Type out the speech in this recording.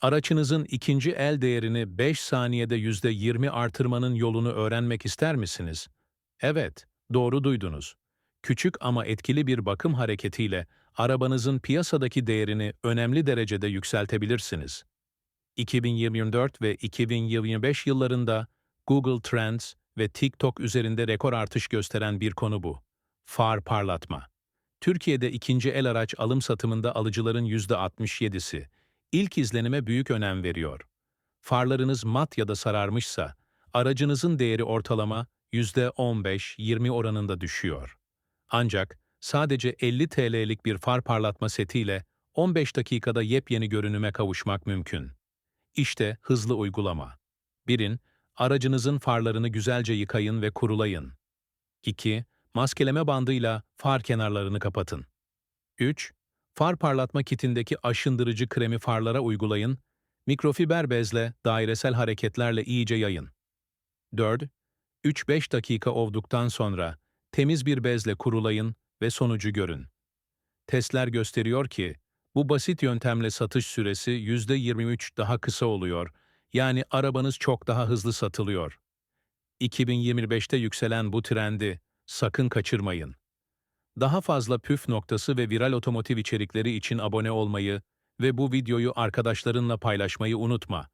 Araçınızın ikinci el değerini 5 saniyede %20 artırmanın yolunu öğrenmek ister misiniz? Evet, doğru duydunuz. Küçük ama etkili bir bakım hareketiyle arabanızın piyasadaki değerini önemli derecede yükseltebilirsiniz. 2024 ve 2025 yıllarında Google Trends ve TikTok üzerinde rekor artış gösteren bir konu bu. Far parlatma. Türkiye'de ikinci el araç alım satımında alıcıların %67'si ilk izlenime büyük önem veriyor. Farlarınız mat ya da sararmışsa, aracınızın değeri ortalama %15-20 oranında düşüyor. Ancak sadece 50 TL'lik bir far parlatma setiyle 15 dakikada yepyeni görünüme kavuşmak mümkün. İşte hızlı uygulama. 1'in, aracınızın farlarını güzelce yıkayın ve kurulayın. 2. Maskeleme bandıyla far kenarlarını kapatın. 3. Far parlatma kitindeki aşındırıcı kremi farlara uygulayın, mikrofiber bezle dairesel hareketlerle iyice yayın. 4. 3-5 dakika ovduktan sonra temiz bir bezle kurulayın ve sonucu görün. Testler gösteriyor ki, bu basit yöntemle satış süresi %23 daha kısa oluyor, yani arabanız çok daha hızlı satılıyor. 2025'te yükselen bu trendi sakın kaçırmayın. Daha fazla püf noktası ve viral otomotiv içerikleri için abone olmayı ve bu videoyu arkadaşlarınla paylaşmayı unutma.